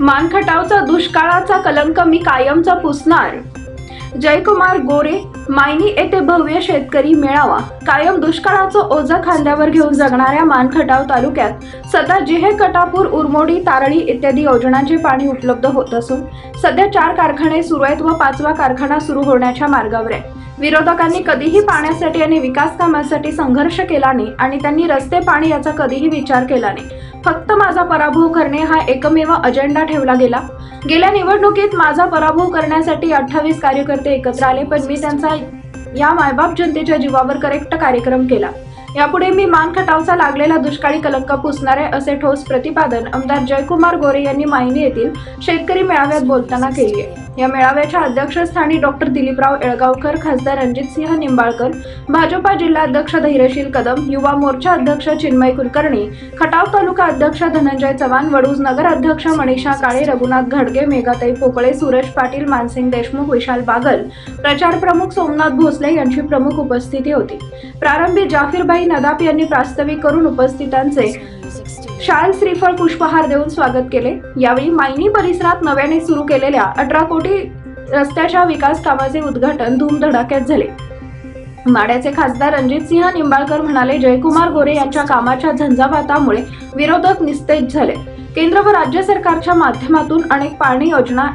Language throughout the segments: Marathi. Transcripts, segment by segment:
मानखटावचा दुष्काळाचा कलंक मी कायमचा पुसणार. जयकुमार गोरे मायनी येथे भव्य शेतकरी मेळावा. कायम दुष्काळाचं ओझं खांद्यावर घेऊन जगणाऱ्या मानखटाव तालुक्यात सध्या जिहे कटापूर उरमोडी तारळी इत्यादी योजनांचे पाणी उपलब्ध होत असून सध्या चार कारखाने सुरू आहेत व पाचवा कारखाना सुरू होण्याच्या मार्गावर आहे. विरोधकांनी कधीही पाण्यासाठी आणि विकास कामासाठी संघर्ष केला नाही आणि त्यांनी रस्ते पाणी याचा कधीही विचार केला नाही. फक्त माझा पराभव करणे हा एकमेव अजेंडा ठेवला गेला. गेल्या निवडणुकीत माझा पराभव करण्यासाठी अठ्ठावीस कार्यकर्ते एकत्र आले पण मी त्यांचा या मायबाप जनतेच्या जीवावर करेक्ट कार्यक्रम केला. यापुढे मी मान खटावचा लागलेला दुष्काळी कलंक पुसणार आहे असे ठोस प्रतिपादन आमदार जयकुमार गोरे यांनी मायनी येथील शेतकरी मेळाव्यात बोलताना केली आहे. या मेळाव्याच्या अध्यक्षस्थानी डॉक्टर दिलीपराव येळगावकर खासदार रणजित सिंह निंबाळकर भाजपा जिल्हाध्यक्ष धैर्यशील कदम युवा मोर्चा अध्यक्ष चिन्मय कुलकर्णी खटाव तालुका अध्यक्ष धनंजय चव्हाण वडूज नगर अध्यक्ष मनीषा काळे रघुनाथ घडगे मेघाताई पोकळे सूरज पाटील मानसिंग देशमुख विशाल बागल प्रचार प्रमुख सोमनाथ भोसले यांची प्रमुख उपस्थिती होती. प्रारंभी जाफीरभाई नदाप यांनी प्रास्ताविक करून उपस्थितांचे शाल श्रीफळ पुष्पहार देऊन स्वागत केले. यावेळी मायनी परिसरात नव्याने सुरू केलेल्या अठरा कोटी रस्त्याच्या विकास कामाचे उद्घाटन धूमधडाक्यात झाले. माड्याचे खासदार रणजितसिंह निंबाळकर म्हणाले जयकुमार गोरे यांच्या कामाच्या झंझावातामुळे विरोधक निस्तेज झाले. केंद्र व राज्य सरकारच्या माध्यमातून अनेक पाणी योजना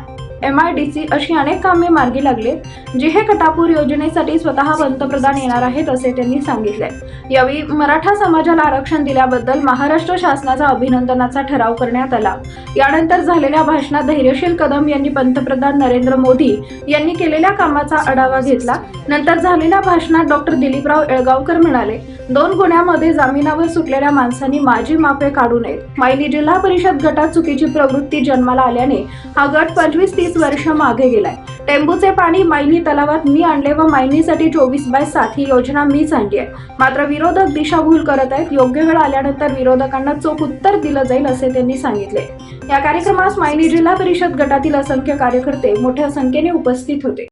एम आय डी सी अशी अनेक कामे मार्गी लागले जे हे कटापूर योजनेसाठी स्वतः पंतप्रधान येणार आहेत असे त्यांनी सांगितले यावेळी मराठा समाजाला आरक्षण दिल्याबद्दल महाराष्ट्र शासनाचा अभिनंदनाचा ठराव करण्यात आला. यानंतर झालेल्या भाषणात धैर्यशील कदम यांनी पंतप्रधान नरेंद्र मोदी यांनी केलेल्या कामाचा आढावा घेतला. नंतर झालेल्या भाषणात डॉक्टर दिलीपराव येळगावकर म्हणाले दोन गुन्ह्यामध्ये जामिनावर सुटलेल्या माणसांनी माझी मापे काढू नयेत. मायली जिल्हा परिषद गटात चुकीची प्रवृत्ती जन्माला आल्याने हा गट पंचवीस तीस वर्ष मागे गेलाय. टेंबूचे पाणी मायनी तलावात मी आणले व मायनीसाठी चोवीस बाय सात ही योजना मीच आणली आहे मात्र विरोधक दिशाभूल करत आहेत. योग्य वेळ आल्यानंतर विरोधकांना चोख उत्तर दिलं जाईल असे त्यांनी सांगितले. या कार्यक्रमास मायनी जिल्हा परिषद गटातील असंख्य कार्यकर्ते मोठ्या संख्येने उपस्थित होते.